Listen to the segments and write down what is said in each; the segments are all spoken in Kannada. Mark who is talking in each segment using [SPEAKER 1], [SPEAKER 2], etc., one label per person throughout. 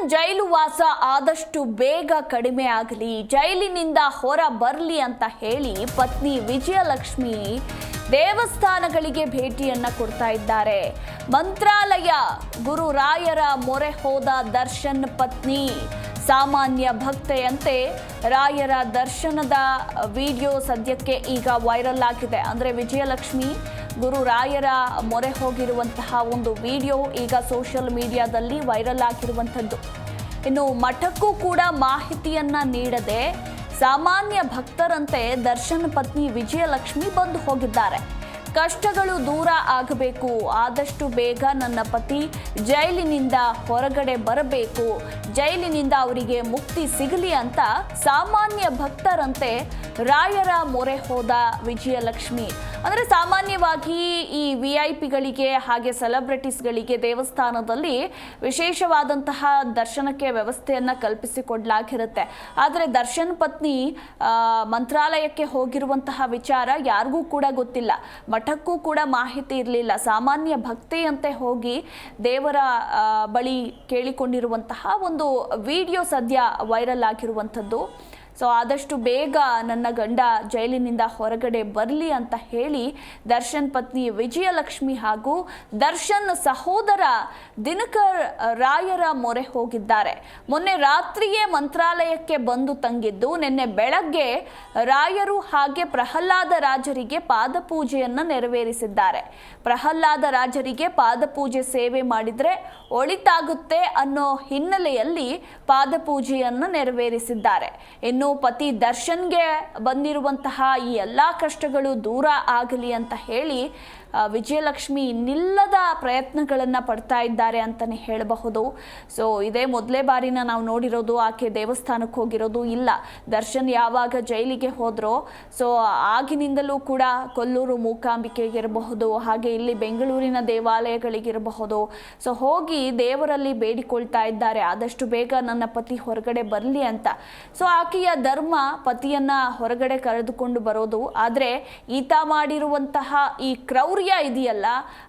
[SPEAKER 1] ದರ್ಶನ್ ಜೈಲು ಆದಷ್ಟು ಬೇಗ ಕಡಿಮೆ ಆಗಲಿ, ಜೈಲಿನಿಂದ ಹೊರ ಬರಲಿ ಅಂತ ಹೇಳಿ ಪತ್ನಿ ವಿಜಯಲಕ್ಷ್ಮಿ ದೇವಸ್ಥಾನಗಳಿಗೆ ಭೇಟಿಯನ್ನ ಕೊಡ್ತಾ ಇದ್ದಾರೆ. ಮಂತ್ರಾಲಯ ಗುರು ರಾಯರ ಮೊರೆ ಹೋದ ದರ್ಶನ್ ಪತ್ನಿ, ಸಾಮಾನ್ಯ ಭಕ್ತೆಯಂತೆ ರಾಯರ ದರ್ಶನದ ವಿಡಿಯೋ ಸದ್ಯಕ್ಕೆ ಈಗ ವೈರಲ್ ಆಗಿದೆ. ಅಂದರೆ ವಿಜಯಲಕ್ಷ್ಮಿ ಗುರು ರಾಯರ ಮೊರೆ ಹೋಗಿರುವಂತಹ ಒಂದು ವಿಡಿಯೋ ಈಗ ಸೋಷಿಯಲ್ ಮೀಡಿಯಾದಲ್ಲಿ ವೈರಲ್ ಆಗಿರುವಂಥದ್ದು. ಇನ್ನು ಮಠಕ್ಕೂ ಕೂಡ ಮಾಹಿತಿಯನ್ನ ನೀಡದೆ ಸಾಮಾನ್ಯ ಭಕ್ತರಂತೆ ದರ್ಶನ್ ಪತ್ನಿ ವಿಜಯಲಕ್ಷ್ಮಿ ಬಂದು ಹೋಗಿದ್ದಾರೆ. ಕಷ್ಟಗಳು ದೂರ ಆಗಬೇಕು, ಆದಷ್ಟು ಬೇಗ ನನ್ನ ಪತಿ ಜೈಲಿನಿಂದ ಹೊರಗಡೆ ಬರಬೇಕು ಜೈಲಿನಿಂದ ಅವರಿಗೆ ಮುಕ್ತಿ ಸಿಗಲಿ ಅಂತ ಸಾಮಾನ್ಯ ಭಕ್ತರಂತೆ ರಾಯರ ಮೊರೆ ಹೋದ ವಿಜಯಲಕ್ಷ್ಮಿ. ಅಂದರೆ ಸಾಮಾನ್ಯವಾಗಿ ಈ ವಿ ಐ ಪಿಗಳಿಗೆ ಹಾಗೆ ಸೆಲೆಬ್ರಿಟೀಸ್ಗಳಿಗೆ ದೇವಸ್ಥಾನದಲ್ಲಿ ವಿಶೇಷವಾದಂತಹ ದರ್ಶನಕ್ಕೆ ವ್ಯವಸ್ಥೆಯನ್ನು ಕಲ್ಪಿಸಿಕೊಡ್ಲಾಗಿರುತ್ತೆ. ಆದರೆ ದರ್ಶನ್ ಪತ್ನಿ ಮಂತ್ರಾಲಯಕ್ಕೆ ಹೋಗಿರುವಂತಹ ವಿಚಾರ ಯಾರಿಗೂ ಕೂಡ ಗೊತ್ತಿಲ್ಲ. ಮಠಕ್ಕೂ ಕೂಡ ಮಾಹಿತಿ ಇರಲಿಲ್ಲ. ಸಾಮಾನ್ಯ ಭಕ್ತಿಯಂತೆ ಹೋಗಿ ದೇವರ ಬಳಿ ಕೇಳಿಕೊಂಡಿರುವಂತಹ ಒಂದು ವಿಡಿಯೋ ಸದ್ಯ ವೈರಲ್ ಆಗಿರುವಂಥದ್ದು. ಸೊ ಆದಷ್ಟು ಬೇಗ ನನ್ನ ಗಂಡ ಜೈಲಿನಿಂದ ಹೊರಗಡೆ ಬರಲಿ ಅಂತ ಹೇಳಿ ದರ್ಶನ್ ಪತ್ನಿ ವಿಜಯಲಕ್ಷ್ಮಿ ಹಾಗೂ ದರ್ಶನ್ ಸಹೋದರ ದಿನಕರ್ ರಾಯರ ಮೊರೆ ಹೋಗಿದ್ದಾರೆ. ಮೊನ್ನೆ ರಾತ್ರಿಯೇ ಮಂತ್ರಾಲಯಕ್ಕೆ ಬಂದು ತಂಗಿದ್ದು, ನಿನ್ನೆ ಬೆಳಗ್ಗೆ ರಾಯರು ಹಾಗೆ ಪ್ರಹ್ಲಾದ ರಾಜರಿಗೆ ಪಾದಪೂಜೆಯನ್ನು ನೆರವೇರಿಸಿದ್ದಾರೆ. ಪ್ರಹ್ಲಾದ ರಾಜರಿಗೆ ಪಾದಪೂಜೆ ಸೇವೆ ಮಾಡಿದರೆ ಒಳಿತಾಗುತ್ತೆ ಅನ್ನೋ ಹಿನ್ನೆಲೆಯಲ್ಲಿ ಪಾದಪೂಜೆಯನ್ನು ನೆರವೇರಿಸಿದ್ದಾರೆ. ಇನ್ನು ಪತಿ ದರ್ಶನ್ಗೆ ಬಂದಿರುವಂತಹ ಈ ಎಲ್ಲ ಕಷ್ಟಗಳು ದೂರ ಆಗಲಿ ಅಂತ ಹೇಳಿ ವಿಜಯಲಕ್ಷ್ಮಿ ನಿಲ್ಲದ ಪ್ರಯತ್ನಗಳನ್ನು ಪಡ್ತಾ ಇದ್ದಾರೆ ಅಂತಲೇ ಹೇಳಬಹುದು. ಸೊ ಇದೇ ಮೊದಲೇ ಬಾರಿನ ನಾವು ನೋಡಿರೋದು, ಆಕೆ ದೇವಸ್ಥಾನಕ್ಕೆ ಹೋಗಿರೋದು ಇಲ್ಲ. ದರ್ಶನ್ ಯಾವಾಗ ಜೈಲಿಗೆ ಹೋದ್ರೋ ಸೊ ಆಗಿನಿಂದಲೂ ಕೂಡ ಕೊಲ್ಲೂರು ಮೂಕಾಂಬಿಕೆಗಿರಬಹುದು, ಹಾಗೆ ಇಲ್ಲಿ ಬೆಂಗಳೂರಿನ ದೇವಾಲಯಗಳಿಗಿರಬಹುದು. ಸೊ ಹೋಗಿ ದೇವರಲ್ಲಿ ಬೇಡಿಕೊಳ್ತಾ ಇದ್ದಾರೆ. ಆದಷ್ಟು ಬೇಗ ನನ್ನ ಪತಿ ಹೊರಗಡೆ ಬರಲಿ ಅಂತ. ಸೊ ಆಕೆಯ ಧರ್ಮ ಪತಿಯನ್ನ ಹೊರಗಡೆ ಕರೆದುಕೊಂಡು ಬರೋದು. ಆದರೆ, ಈತ ಮಾಡಿರುವಂತಹ ಈ ಕ್ರೌರ್ಯ ಇದೆಯಲ್ಲ,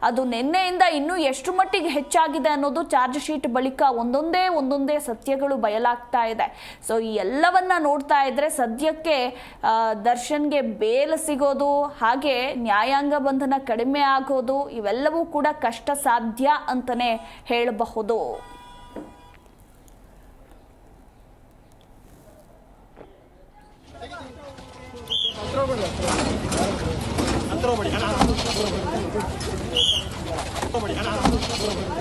[SPEAKER 1] ಅದು ನಿನ್ನೆಯಿಂದ ಇನ್ನೂ ಎಷ್ಟು ಮಟ್ಟಿಗೆ ಹೆಚ್ಚಾಗಿದೆ ಅನ್ನೋದು ಚಾರ್ಜ್ ಶೀಟ್ ಬಳಿಕ ಒಂದೊಂದೇ ಒಂದೊಂದೇ ಸತ್ಯಗಳು ಬಯಲಾಗ್ತಾ ಇದೆ. ಸೊ ಈ ಎಲ್ಲವನ್ನ ನೋಡ್ತಾ ಇದ್ರೆ ಸದ್ಯಕ್ಕೆ ದರ್ಶನ್ಗೆ ಬೇಲ್ ಸಿಗೋದು, ಹಾಗೆ ನ್ಯಾಯಾಂಗ ಬಂಧನ ಕಡಿಮೆ ಆಗೋದು, ಇವೆಲ್ಲವೂ ಕೂಡ ಕಷ್ಟ ಸಾಧ್ಯ ಅಂತಾನೆ ಹೇಳಬಹುದು. Thank you.